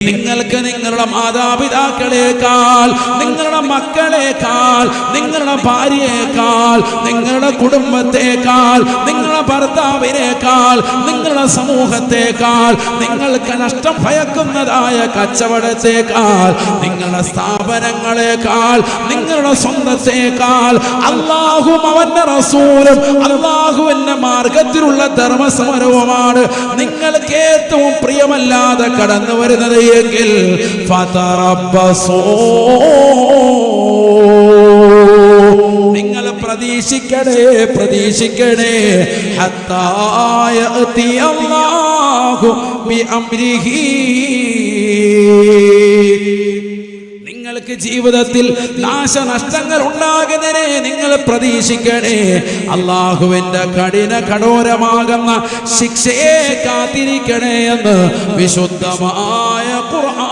നിങ്ങൾക്ക് നിങ്ങളുടെ മാതാപിതാക്കളെക്കാൾ നിങ്ങളുടെ മക്കളെക്കാൾ നിങ്ങളുടെ ഭാര്യയേക്കാൾ നിങ്ങളുടെ കുടുംബത്തെക്കാൾ നിങ്ങളുടെ ഭർത്താവിനേക്കാൾ നിങ്ങളുടെ സമൂഹത്തെക്കാൾ നിങ്ങൾക്ക് നഷ്ടം ഭയക്കുന്നതായ കച്ചവടത്തെക്കാൾ നിങ്ങളുടെ സ്ഥാപനങ്ങളെക്കാൾ നിങ്ങളുടെ സ്വന്തത്തെക്കാൾ അള്ളാഹും അവന്റെ റസൂലും അള്ളാഹു എന്റെ മാർഗത്തിലുള്ള ധർമ്മസമരവുമാണ്. നിങ്ങൾക്ക് ഏറ്റവും പ്രിയമല്ലാതെ കടന്നു വരുന്നത് ഫതറബ്ബസൂ. നിങ്ങൾ പ്രതീക്ഷിക്കണേ പ്രതീക്ഷിക്കണേ. ഹത്താ യഅതി അല്ലാഹു ബിഅംരിഹി നിങ്ങൾക്ക് ജീവിതത്തിൽ നാശനഷ്ടങ്ങൾ ഉണ്ടാകുന്നതിനെ നിങ്ങൾ പ്രതീക്ഷിക്കണേ. അള്ളാഹുവിന്റെ കഠിന കഠോരമാകുന്ന ശിക്ഷയെ കാത്തിരിക്കണേ എന്ന് വിശുദ്ധമായ は